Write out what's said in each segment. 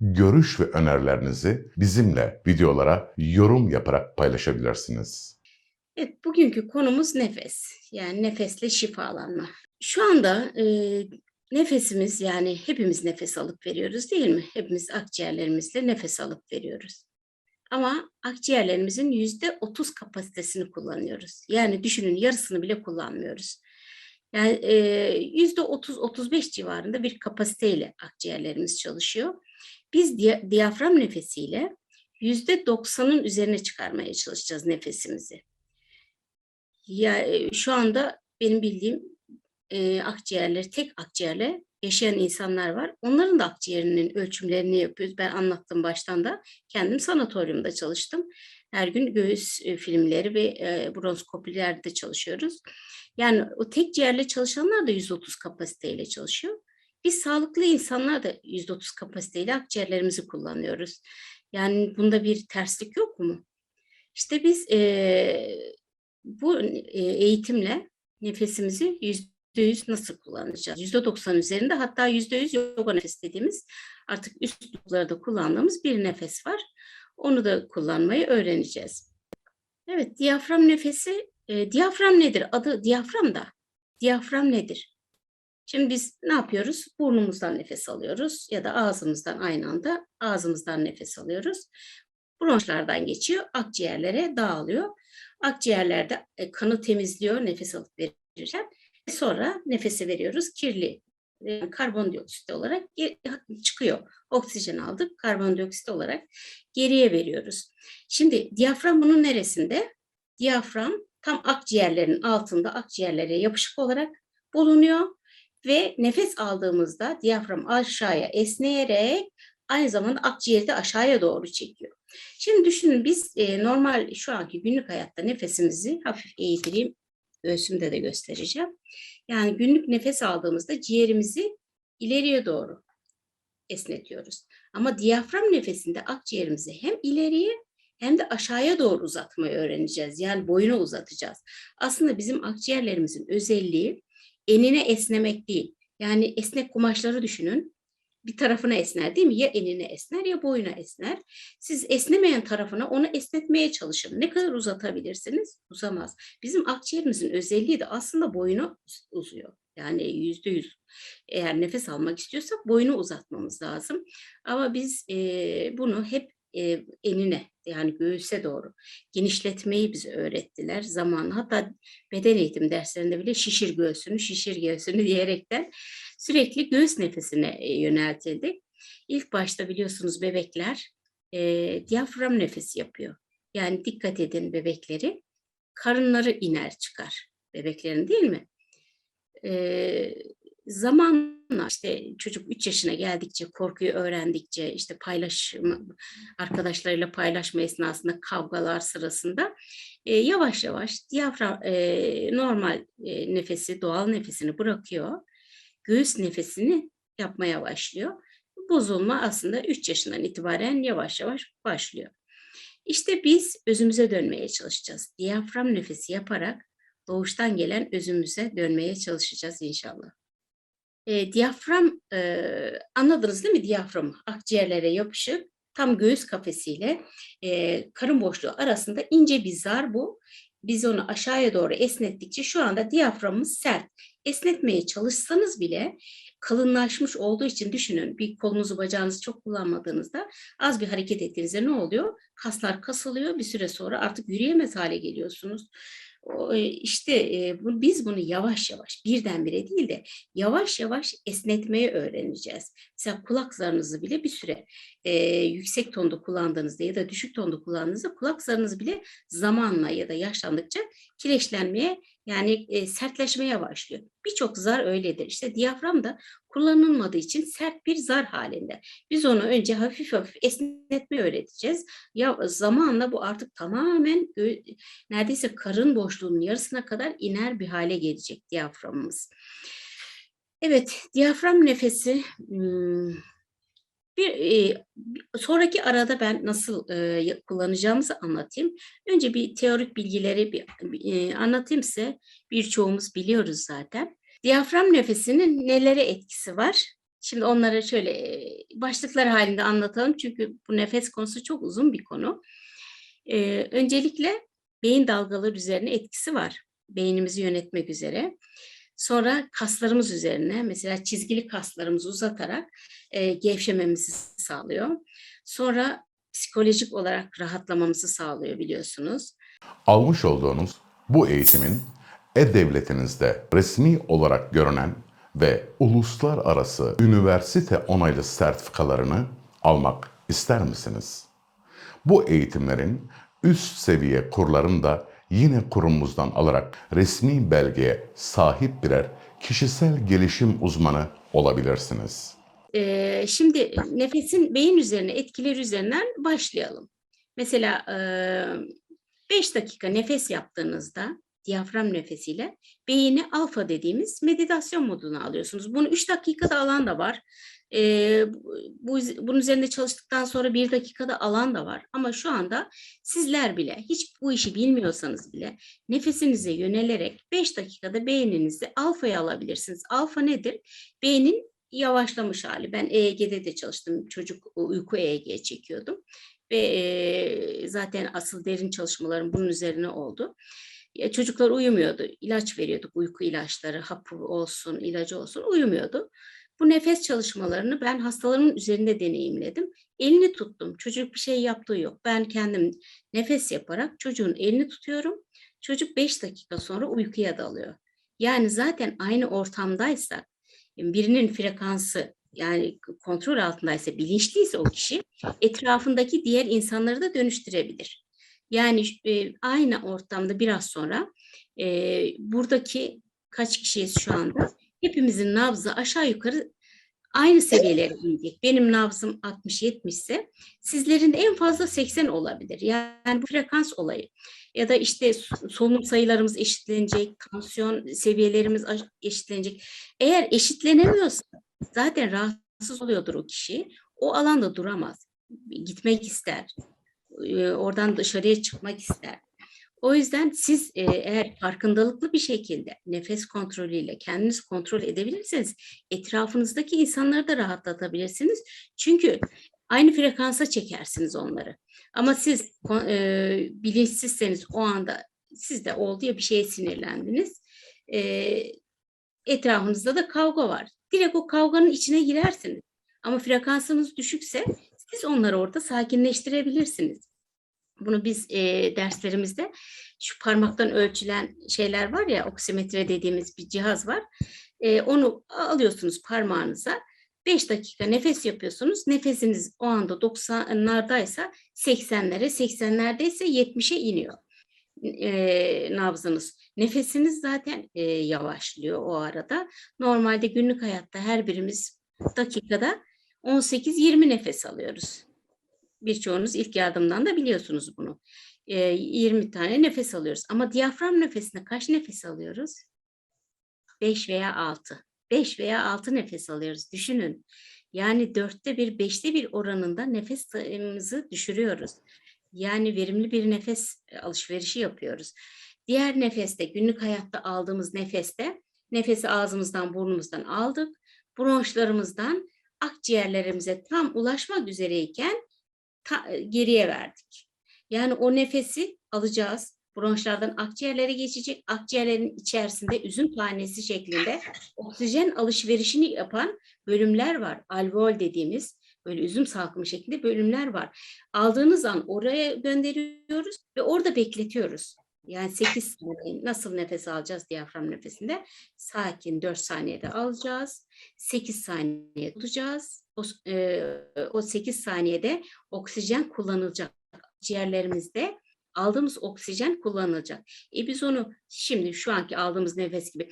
görüş ve önerilerinizi bizimle videolara yorum yaparak paylaşabilirsiniz. Evet, bugünkü konumuz nefes. Yani nefesle şifalanma. Şu anda e, nefesimiz yani hepimiz nefes alıp veriyoruz değil mi? Hepimiz akciğerlerimizle nefes alıp veriyoruz. Ama akciğerlerimizin yüzde otuz kapasitesini kullanıyoruz. Yani düşünün yarısını bile kullanmıyoruz. Yani e, yüzde otuz, otuz beş civarında bir kapasiteyle akciğerlerimiz çalışıyor. Biz diya- diyafram nefesiyle yüzde doksanın üzerine çıkarmaya çalışacağız nefesimizi. Ya e, şu anda benim bildiğim e, akciğerleri tek akciğerle yaşayan insanlar var. Onların da akciğerinin ölçümlerini yapıyoruz. Ben anlattım baştan da. Kendim sanatoryumda çalıştım. Her gün göğüs e, filmleri ve e, bronskopilerde çalışıyoruz. Yani o tek ciğerle çalışanlar da 130 kapasiteyle çalışıyor. Biz sağlıklı insanlar da 130 kapasiteyle akciğerlerimizi kullanıyoruz. Yani bunda bir terslik yok mu? İşte biz e, bu eğitimle nefesimizi yüzde yüz nasıl kullanacağız? Yüzde doksan üzerinde hatta yüzde yüz yoga nefes dediğimiz artık üst gruplarda kullandığımız bir nefes var. Onu da kullanmayı öğreneceğiz. Evet, diyafram nefesi, e, diyafram nedir? Adı diyafram da. Diyafram nedir? Şimdi biz ne yapıyoruz? Burnumuzdan nefes alıyoruz ya da ağzımızdan aynı anda ağzımızdan nefes alıyoruz. Bronşlardan geçiyor, akciğerlere dağılıyor. Akciğerlerde e, kanı temizliyor nefes alıp verirken. Sonra nefesi veriyoruz. Kirli e, karbondioksit olarak çıkıyor. Oksijen aldık, karbondioksit olarak geriye veriyoruz. Şimdi diyafram bunun neresinde? Diyafram tam akciğerlerin altında akciğerlere yapışık olarak bulunuyor ve nefes aldığımızda diyafram aşağıya esneyerek aynı zamanda akciğeri de aşağıya doğru çekiyor. Şimdi düşünün biz e, normal şu anki günlük hayatta nefesimizi hafif eğitireyim. Göğsümde de göstereceğim. Yani günlük nefes aldığımızda ciğerimizi ileriye doğru esnetiyoruz. Ama diyafram nefesinde akciğerimizi hem ileriye hem de aşağıya doğru uzatmayı öğreneceğiz. Yani boyunu uzatacağız. Aslında bizim akciğerlerimizin özelliği enine esnemek değil. Yani esnek kumaşları düşünün bir tarafına esner değil mi? Ya enine esner ya boyuna esner. Siz esnemeyen tarafına onu esnetmeye çalışın. Ne kadar uzatabilirsiniz? Uzamaz. Bizim akciğerimizin özelliği de aslında boyunu uz- uzuyor. Yani yüzde yüz. Eğer nefes almak istiyorsak boyunu uzatmamız lazım. Ama biz eee, bunu hep eee, enine yani göğüse doğru genişletmeyi bize öğrettiler zamanla. Hatta beden eğitim derslerinde bile şişir göğsünü, şişir göğsünü diyerekten sürekli göğüs nefesine e, yöneltildik. İlk başta biliyorsunuz bebekler e, diyafram nefesi yapıyor. Yani dikkat edin bebekleri, karınları iner çıkar bebeklerin değil mi? E, zamanla işte çocuk 3 yaşına geldikçe, korkuyu öğrendikçe, işte paylaşım, arkadaşlarıyla paylaşma esnasında kavgalar sırasında e, yavaş yavaş diyafram e, normal e, nefesi, doğal nefesini bırakıyor göğüs nefesini yapmaya başlıyor. Bozulma aslında 3 yaşından itibaren yavaş yavaş başlıyor. İşte biz özümüze dönmeye çalışacağız. Diyafram nefesi yaparak doğuştan gelen özümüze dönmeye çalışacağız inşallah. E, diyafram e, anladınız değil mi diyaframı? Akciğerlere yapışık tam göğüs kafesiyle e, karın boşluğu arasında ince bir zar bu. Biz onu aşağıya doğru esnettikçe şu anda diyaframımız sert esnetmeye çalışsanız bile kalınlaşmış olduğu için düşünün bir kolunuzu bacağınızı çok kullanmadığınızda az bir hareket ettiğinizde ne oluyor? Kaslar kasılıyor bir süre sonra artık yürüyemez hale geliyorsunuz. E, İşte e, biz bunu yavaş yavaş birdenbire değil de yavaş yavaş esnetmeyi öğreneceğiz. Mesela kulak zarınızı bile bir süre e, yüksek tonda kullandığınızda ya da düşük tonda kullandığınızda kulak zarınız bile zamanla ya da yaşlandıkça kireçlenmeye Yani e, sertleşmeye başlıyor. Birçok zar öyledir. İşte diyafram da kullanılmadığı için sert bir zar halinde. Biz onu önce hafif hafif esnetme öğreteceğiz. Ya zamanla bu artık tamamen neredeyse karın boşluğunun yarısına kadar iner bir hale gelecek diyaframımız. Evet, diyafram nefesi hmm, bir e, sonraki arada ben nasıl e, kullanacağımızı anlatayım. Önce bir teorik bilgileri bir, e, anlatayım size. Birçoğumuz biliyoruz zaten. Diyafram nefesinin nelere etkisi var? Şimdi onları şöyle başlıklar halinde anlatalım çünkü bu nefes konusu çok uzun bir konu. E, öncelikle beyin dalgaları üzerine etkisi var. Beynimizi yönetmek üzere. Sonra kaslarımız üzerine mesela çizgili kaslarımızı uzatarak e, gevşememizi sağlıyor. Sonra psikolojik olarak rahatlamamızı sağlıyor biliyorsunuz. Almış olduğunuz bu eğitimin e-devletinizde resmi olarak görünen ve uluslararası üniversite onaylı sertifikalarını almak ister misiniz? Bu eğitimlerin üst seviye kurlarını da yine kurumumuzdan alarak resmi belgeye sahip birer kişisel gelişim uzmanı olabilirsiniz. Ee, şimdi nefesin beyin üzerine etkileri üzerinden başlayalım. Mesela 5 dakika nefes yaptığınızda diyafram nefesiyle beyni alfa dediğimiz meditasyon moduna alıyorsunuz. Bunu 3 dakikada alan da var. Ee, bu, bunun üzerinde çalıştıktan sonra bir dakikada alan da var. Ama şu anda sizler bile hiç bu işi bilmiyorsanız bile nefesinize yönelerek 5 dakikada beyninizi alfaya alabilirsiniz. Alfa nedir? Beynin yavaşlamış hali. Ben EEG'de de çalıştım. Çocuk uyku EEG çekiyordum. Ve e, zaten asıl derin çalışmalarım bunun üzerine oldu. Çocuklar uyumuyordu. İlaç veriyorduk. Uyku ilaçları, hapı olsun, ilacı olsun uyumuyordu. Bu nefes çalışmalarını ben hastalarımın üzerinde deneyimledim. Elini tuttum. Çocuk bir şey yaptığı yok. Ben kendim nefes yaparak çocuğun elini tutuyorum. Çocuk 5 dakika sonra uykuya dalıyor. Yani zaten aynı ortamdaysak birinin frekansı yani kontrol altındaysa, bilinçliyse o kişi etrafındaki diğer insanları da dönüştürebilir. Yani e, aynı ortamda biraz sonra e, buradaki kaç kişiyiz şu anda? Hepimizin nabzı aşağı yukarı aynı seviyelere inecek. Benim nabzım 60-70 ise sizlerin en fazla 80 olabilir. Yani bu frekans olayı. Ya da işte solunum sayılarımız eşitlenecek, tansiyon seviyelerimiz eşitlenecek. Eğer eşitlenemiyorsa zaten rahatsız oluyordur o kişi. O alanda duramaz. Gitmek ister. Oradan dışarıya çıkmak ister. O yüzden siz eğer farkındalıklı bir şekilde nefes kontrolüyle kendiniz kontrol edebilirseniz etrafınızdaki insanları da rahatlatabilirsiniz. Çünkü aynı frekansa çekersiniz onları. Ama siz e, bilinçsizseniz o anda sizde oldu ya bir şeye sinirlendiniz. E, etrafınızda da kavga var. Direkt o kavganın içine girersiniz. Ama frekansınız düşükse siz onları orada sakinleştirebilirsiniz. Bunu biz e, derslerimizde şu parmaktan ölçülen şeyler var ya oksimetre dediğimiz bir cihaz var. E, onu alıyorsunuz parmağınıza. 5 dakika nefes yapıyorsunuz. Nefesiniz o anda 90'lardaysa 80'lere, 80'lerdeyse 70'e iniyor e, nabzınız. Nefesiniz zaten e, yavaşlıyor o arada. Normalde günlük hayatta her birimiz dakikada 18-20 nefes alıyoruz. Birçoğunuz ilk yardımdan da biliyorsunuz bunu. E, 20 tane nefes alıyoruz. Ama diyafram nefesinde kaç nefes alıyoruz? 5 veya 6. 5 veya 6 nefes alıyoruz. Düşünün. Yani dörtte bir, beşte bir oranında nefesimizi düşürüyoruz. Yani verimli bir nefes alışverişi yapıyoruz. Diğer nefeste, günlük hayatta aldığımız nefeste, nefesi ağzımızdan, burnumuzdan aldık. Bronşlarımızdan akciğerlerimize tam ulaşmak üzereyken ta, geriye verdik. Yani o nefesi alacağız. Bronşlardan akciğerlere geçecek. Akciğerlerin içerisinde üzüm tanesi şeklinde oksijen alışverişini yapan bölümler var. Alveol dediğimiz böyle üzüm salkımı şeklinde bölümler var. Aldığınız an oraya gönderiyoruz ve orada bekletiyoruz. Yani 8 saniye nasıl nefes alacağız diyafram nefesinde? Sakin 4 saniyede alacağız. 8 saniye tutacağız. O, e, o 8 saniyede oksijen kullanılacak ciğerlerimizde aldığımız oksijen kullanılacak. E biz onu şimdi şu anki aldığımız nefes gibi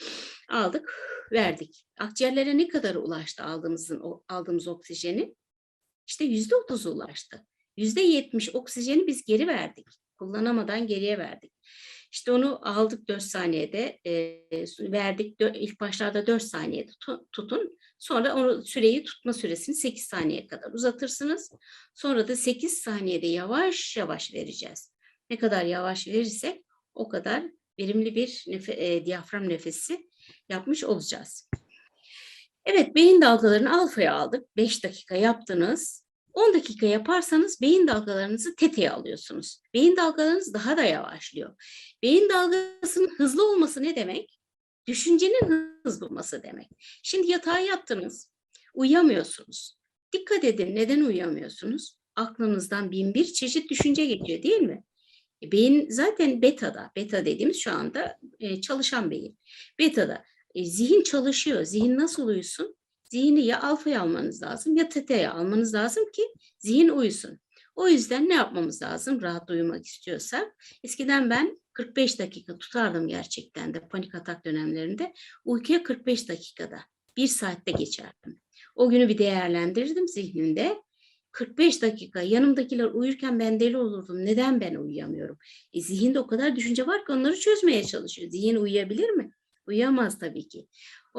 aldık, verdik. Akciğerlere ne kadar ulaştı aldığımızın aldığımız oksijeni? İşte yüzde otuzu ulaştı. Yüzde yetmiş oksijeni biz geri verdik. Kullanamadan geriye verdik. İşte onu aldık 4 saniyede e, verdik. Dö- ilk başlarda 4 saniyede tu- tutun. Sonra onu süreyi tutma süresini 8 saniye kadar uzatırsınız. Sonra da 8 saniyede yavaş yavaş vereceğiz. Ne kadar yavaş verirsek o kadar verimli bir nefe- e, diyafram nefesi yapmış olacağız. Evet, beyin dalgalarını alfaya aldık. 5 dakika yaptınız. 10 dakika yaparsanız beyin dalgalarınızı teteye alıyorsunuz. Beyin dalgalarınız daha da yavaşlıyor. Beyin dalgasının hızlı olması ne demek? Düşüncenin hızlı olması demek. Şimdi yatağa yattınız, uyuyamıyorsunuz. Dikkat edin neden uyuyamıyorsunuz? Aklınızdan bin bir çeşit düşünce geçiyor değil mi? E, Beyin zaten betada, beta dediğimiz şu anda e, çalışan beyin. Betada e, zihin çalışıyor. Zihin nasıl uyusun? Zihni ya alfaya almanız lazım ya teteye almanız lazım ki zihin uyusun. O yüzden ne yapmamız lazım rahat uyumak istiyorsak? Eskiden ben 45 dakika tutardım gerçekten de panik atak dönemlerinde. Uykuya 45 dakikada, bir saatte geçerdim. O günü bir değerlendirirdim zihnimde. 45 dakika yanımdakiler uyurken ben deli olurdum. Neden ben uyuyamıyorum? E, zihinde o kadar düşünce var ki onları çözmeye çalışıyor. Zihin uyuyabilir mi? Uyuyamaz tabii ki.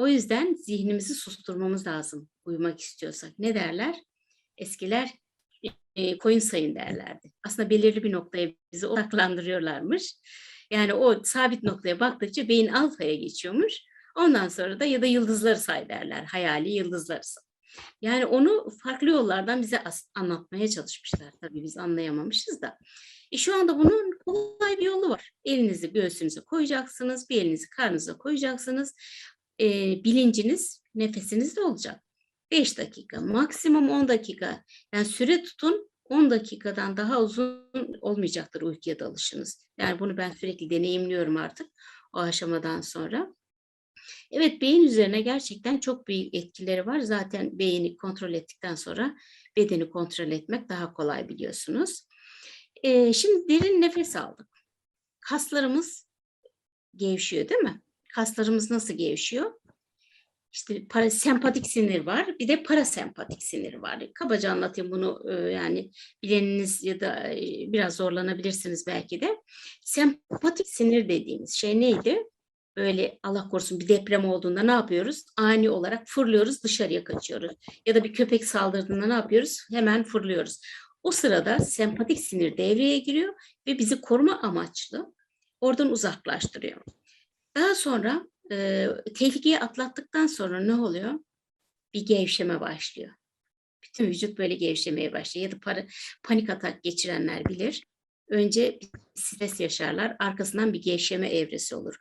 O yüzden zihnimizi susturmamız lazım uyumak istiyorsak. Ne derler? Eskiler e, koyun sayın derlerdi. Aslında belirli bir noktaya bizi odaklandırıyorlarmış. Yani o sabit noktaya baktıkça beyin alfaya geçiyormuş. Ondan sonra da ya da yıldızları say derler. Hayali yıldızları say. Yani onu farklı yollardan bize anlatmaya çalışmışlar. Tabii biz anlayamamışız da. E şu anda bunun kolay bir yolu var. Elinizi göğsünüze koyacaksınız, bir elinizi karnınıza koyacaksınız. E, bilinciniz nefesinizde olacak. 5 dakika, maksimum 10 dakika. Yani süre tutun 10 dakikadan daha uzun olmayacaktır uykuya dalışınız. Yani bunu ben sürekli deneyimliyorum artık o aşamadan sonra. Evet beyin üzerine gerçekten çok büyük etkileri var. Zaten beyni kontrol ettikten sonra bedeni kontrol etmek daha kolay biliyorsunuz. Ee, şimdi derin nefes aldık. Kaslarımız gevşiyor değil mi? Kaslarımız nasıl gevşiyor? İşte parasempatik sinir var, bir de parasempatik sinir var. Kabaca anlatayım bunu e, yani bileniniz ya da e, biraz zorlanabilirsiniz belki de. Sempatik sinir dediğimiz şey neydi? Böyle Allah korusun bir deprem olduğunda ne yapıyoruz? Ani olarak fırlıyoruz, dışarıya kaçıyoruz. Ya da bir köpek saldırdığında ne yapıyoruz? Hemen fırlıyoruz. O sırada sempatik sinir devreye giriyor ve bizi koruma amaçlı oradan uzaklaştırıyor. Daha sonra e, tehlikeyi atlattıktan sonra ne oluyor? Bir gevşeme başlıyor. Bütün vücut böyle gevşemeye başlıyor. Ya da para, panik atak geçirenler bilir. Önce stres yaşarlar, arkasından bir gevşeme evresi olur.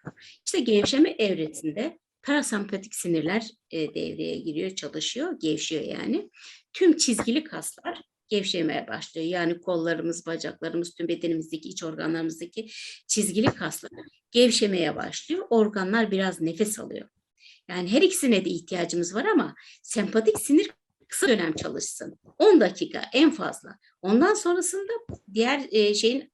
İşte gevşeme evresinde parasempatik sinirler e, devreye giriyor, çalışıyor, gevşiyor yani. Tüm çizgili kaslar gevşemeye başlıyor. Yani kollarımız, bacaklarımız, tüm bedenimizdeki, iç organlarımızdaki çizgili kaslar gevşemeye başlıyor. Organlar biraz nefes alıyor. Yani her ikisine de ihtiyacımız var ama sempatik sinir kısa dönem çalışsın. 10 dakika en fazla. Ondan sonrasında diğer e, şeyin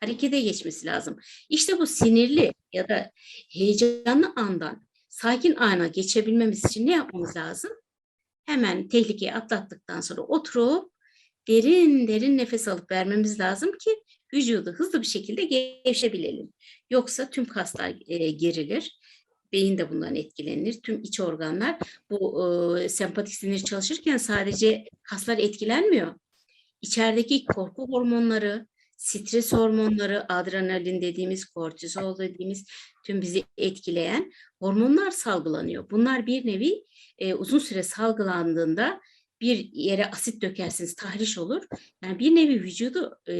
harekete geçmesi lazım. İşte bu sinirli ya da heyecanlı andan sakin ana geçebilmemiz için ne yapmamız lazım? Hemen tehlikeyi atlattıktan sonra oturup derin derin nefes alıp vermemiz lazım ki vücudu hızlı bir şekilde gevşebilelim. Yoksa tüm kaslar e, gerilir. Beyin de bundan etkilenir. Tüm iç organlar bu e, sempatik sinir çalışırken sadece kaslar etkilenmiyor. İçerideki korku hormonları, stres hormonları, adrenalin dediğimiz, kortizol dediğimiz tüm bizi etkileyen hormonlar salgılanıyor. Bunlar bir nevi e, uzun süre salgılandığında bir yere asit dökersiniz tahriş olur. Yani bir nevi vücudu e,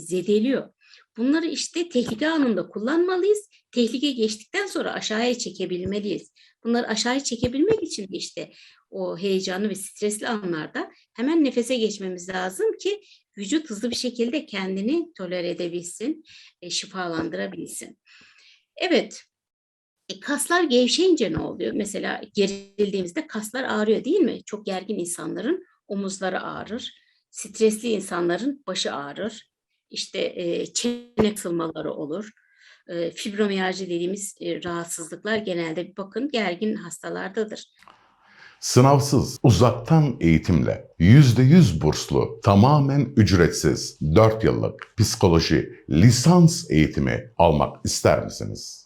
zedeliyor. Bunları işte tehlike anında kullanmalıyız. Tehlike geçtikten sonra aşağıya çekebilmeliyiz. Bunları aşağıya çekebilmek için işte o heyecanlı ve stresli anlarda hemen nefese geçmemiz lazım ki vücut hızlı bir şekilde kendini tolere edebilsin, e, şifalandırabilsin. Evet, e, kaslar gevşeyince ne oluyor? Mesela gerildiğimizde kaslar ağrıyor değil mi? Çok gergin insanların omuzları ağrır. Stresli insanların başı ağrır. işte e, çene kısılmaları olur. E, fibromiyalji dediğimiz e, rahatsızlıklar genelde bakın gergin hastalardadır. Sınavsız, uzaktan eğitimle %100 burslu, tamamen ücretsiz 4 yıllık psikoloji lisans eğitimi almak ister misiniz?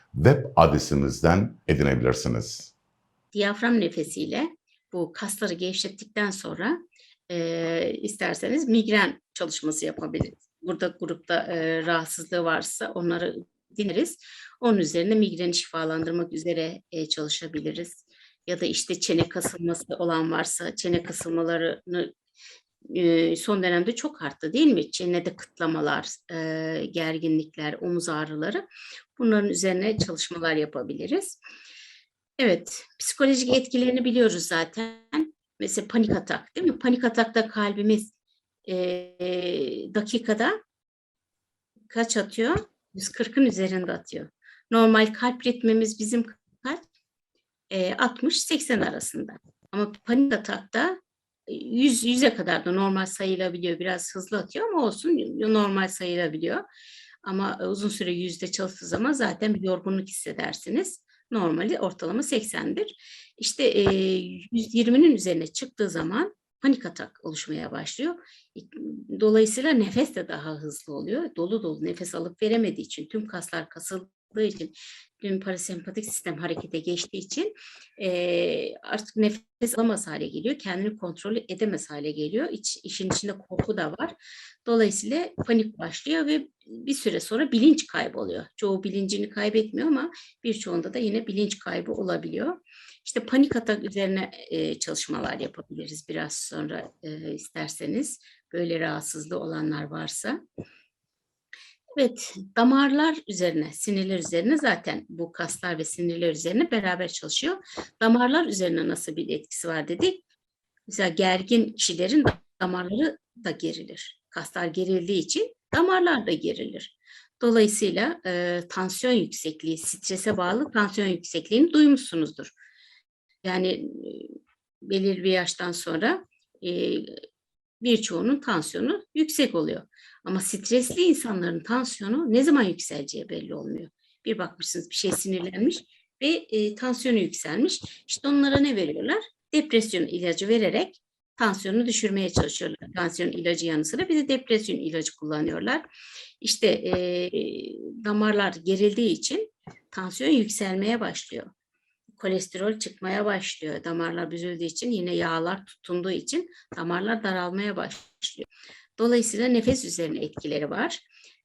web adresimizden edinebilirsiniz. Diyafram nefesiyle bu kasları gevşettikten sonra e, isterseniz migren çalışması yapabiliriz. Burada grupta e, rahatsızlığı varsa onları dinleriz. Onun üzerine migreni şifalandırmak üzere e, çalışabiliriz. Ya da işte çene kasılması olan varsa çene kasılmalarını son dönemde çok arttı değil mi? Çenede kıtlamalar, gerginlikler, omuz ağrıları. Bunların üzerine çalışmalar yapabiliriz. Evet, psikolojik etkilerini biliyoruz zaten. Mesela panik atak değil mi? Panik atakta kalbimiz dakikada kaç atıyor? 140'ın üzerinde atıyor. Normal kalp ritmimiz bizim kaç? E, 60-80 arasında. Ama panik atakta 100 100'e kadar da normal sayılabiliyor. Biraz hızlı atıyor ama olsun normal sayılabiliyor. Ama uzun süre yüzde çalıştığı zaman zaten bir yorgunluk hissedersiniz. Normali ortalama 80'dir. İşte e, 120'nin üzerine çıktığı zaman panik atak oluşmaya başlıyor. Dolayısıyla nefes de daha hızlı oluyor. Dolu dolu nefes alıp veremediği için tüm kaslar kasıldığı için tüm parasempatik sistem harekete geçtiği için e, artık nefes alamaz hale geliyor. Kendini kontrol edemez hale geliyor. İç, işin içinde korku da var. Dolayısıyla panik başlıyor ve bir süre sonra bilinç kayboluyor. Çoğu bilincini kaybetmiyor ama birçoğunda da yine bilinç kaybı olabiliyor. İşte panik atak üzerine e, çalışmalar yapabiliriz biraz sonra e, isterseniz. Böyle rahatsızlığı olanlar varsa. Evet, damarlar üzerine, sinirler üzerine zaten bu kaslar ve sinirler üzerine beraber çalışıyor. Damarlar üzerine nasıl bir etkisi var dedik. Mesela gergin kişilerin damarları da gerilir. Kaslar gerildiği için damarlar da gerilir. Dolayısıyla e, tansiyon yüksekliği, strese bağlı tansiyon yüksekliğini duymuşsunuzdur. Yani e, belirli bir yaştan sonra e, birçoğunun tansiyonu yüksek oluyor. Ama stresli insanların tansiyonu ne zaman yükseleceği belli olmuyor. Bir bakmışsınız bir şey sinirlenmiş ve e, tansiyonu yükselmiş. İşte onlara ne veriyorlar? Depresyon ilacı vererek tansiyonu düşürmeye çalışıyorlar. Tansiyon ilacı yanı sıra bir de depresyon ilacı kullanıyorlar. İşte e, damarlar gerildiği için tansiyon yükselmeye başlıyor. Kolesterol çıkmaya başlıyor. Damarlar büzüldüğü için yine yağlar tutunduğu için damarlar daralmaya başlıyor. Dolayısıyla nefes üzerine etkileri var.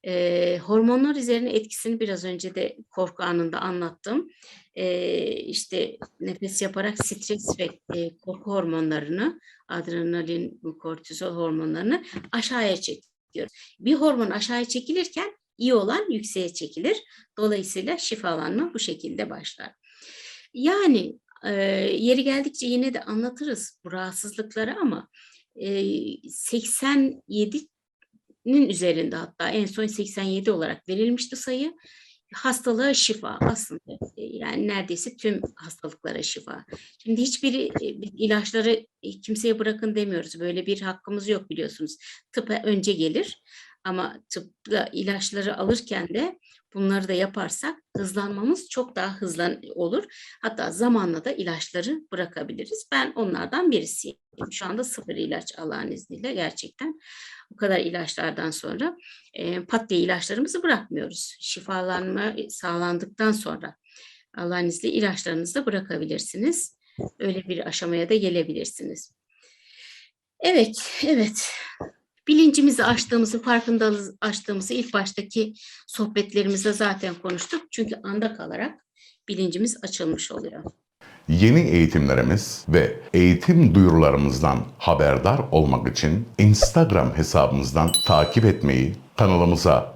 E, hormonlar üzerine etkisini biraz önce de korku anında anlattım. E, işte nefes yaparak stres ve e, korku hormonlarını, adrenalin, kortizol hormonlarını aşağıya çekiyor. Bir hormon aşağıya çekilirken iyi olan yükseğe çekilir. Dolayısıyla şifalanma bu şekilde başlar. Yani e, yeri geldikçe yine de anlatırız bu rahatsızlıkları ama 87'nin üzerinde hatta en son 87 olarak verilmişti sayı. Hastalığa şifa aslında yani neredeyse tüm hastalıklara şifa. Şimdi hiçbiri ilaçları kimseye bırakın demiyoruz. Böyle bir hakkımız yok biliyorsunuz. Tıp önce gelir ama tıpla ilaçları alırken de bunları da yaparsak hızlanmamız çok daha hızlan olur. Hatta zamanla da ilaçları bırakabiliriz. Ben onlardan birisiyim. Şu anda sıfır ilaç Allah'ın izniyle gerçekten bu kadar ilaçlardan sonra e, pat diye ilaçlarımızı bırakmıyoruz. Şifalanma sağlandıktan sonra Allah'ın izniyle ilaçlarınızı da bırakabilirsiniz. Öyle bir aşamaya da gelebilirsiniz. Evet, evet bilincimizi açtığımızı, farkındalığı açtığımızı ilk baştaki sohbetlerimizde zaten konuştuk. Çünkü anda kalarak bilincimiz açılmış oluyor. Yeni eğitimlerimiz ve eğitim duyurularımızdan haberdar olmak için Instagram hesabımızdan takip etmeyi, kanalımıza